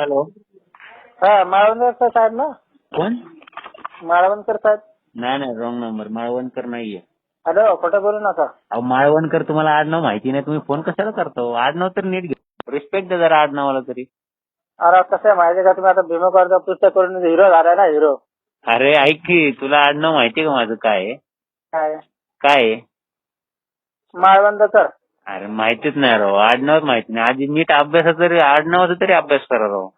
Hello. हा माळवणकर साहेब ना? कोण? माळवणकर साहेब. नाही नाही रॉंग नंबर माळवणकर नाहीये. हॅलो खोटं बोलू नका. अहो माळवणकर तुम्हाला आडनाव माहिती नाही. तुम्ही फोन कशाला करतो? आडनाव तर नीट घ्या. रिस्पेक्ट द्या जरा आडनावाला तरी. अरे कसं आहे माहिती का? तुम्ही आता भीमा कर्ज पुस्तक करून हिरो झालाय ना हिरो अरे ऐक की तुला आडनाव माहितीये का माझं? काय आहे? काय? काय आहे? माळवणकर. अरे माहितीच नाही राव आडनावच माहिती नाही. आधी नीट अभ्यासाचा तरी आडनावाचा तरी अभ्यास करा राव.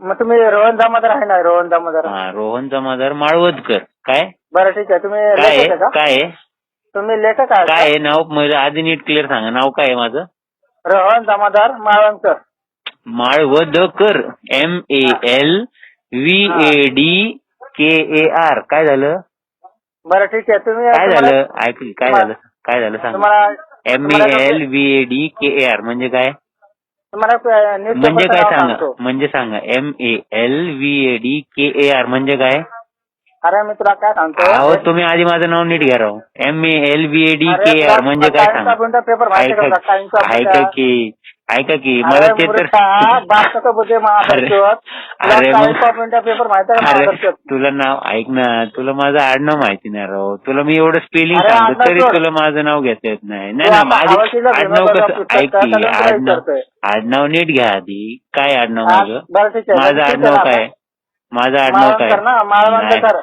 मग तुम्ही रोहन दामोदर आहे ना रोहन दामोदर हा रोहन जमादार माळवदकर काय? बरं ठीक आहे. तुम्ही काय लेखक आहे आहे का? काय आहे? तुम्ही लेखक आहे काय का? आहे नाव? म्हणजे आधी नीट क्लिअर सांगा. नाव काय आहे माझं? Rohan Damodar Malvankar Malvadkar. M A L V A D K A R काय झालं? बरं ठीक आहे. तुम्ही काय तुम्हाला- झालं ऐक काय झालं? काय झालं? सांग. तुम्हाला M A L V A D K A R म्हणजे काय? तुम्हाला म्हणजे काय सांगा? सांगतो. म्हणजे सांगा. M A L V A D K A R म्हणजे काय? अरे मी तुला काय अहो सांगतो तुम्ही आधी माझं नाव नीट घ्या राव. M A L V A D अरे, के ए आर म्हणजे काय पेपर सांगा? माहिती आहे ऐका. की. ऐका की मला ते तर पेपर माहिती? तुला नाव ऐक ना तुला माझं आडनाव माहिती नाही राव. तुला मी एवढं स्पेलिंग सांगतो तरी. तुला माझं नाव घेता येत नाही. नाही माझं आडनाव कसं ऐक की आडनाव? आडनाव नीट घ्या आधी. काय आडनाव माझं? माझं आडनाव काय. माझं आडनाव काय.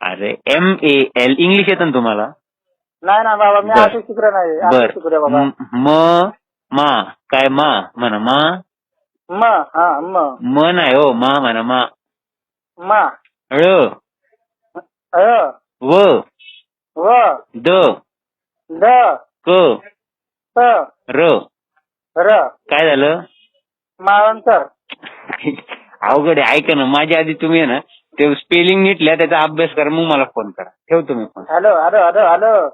अरे एम ए एल इंग्लिश येतं ना तुम्हाला? नाही ना बाबा मी. आधी शिकलो नाही बर. म म- काय मा? म्हणा मा? म हा म. म नाही हो मा म्हणा मा. म. ळ. अ. व. व. द. द. क. र. र. काय झालं? माळवणकर अवघड आहे ऐका ना माझ्या आधी तुम्ही आहे ना ते स्पेलिंग नीट लिहा त्याचा अभ्यास करा मग मला फोन करा. ठेवतो मी phone hello hello hello hello.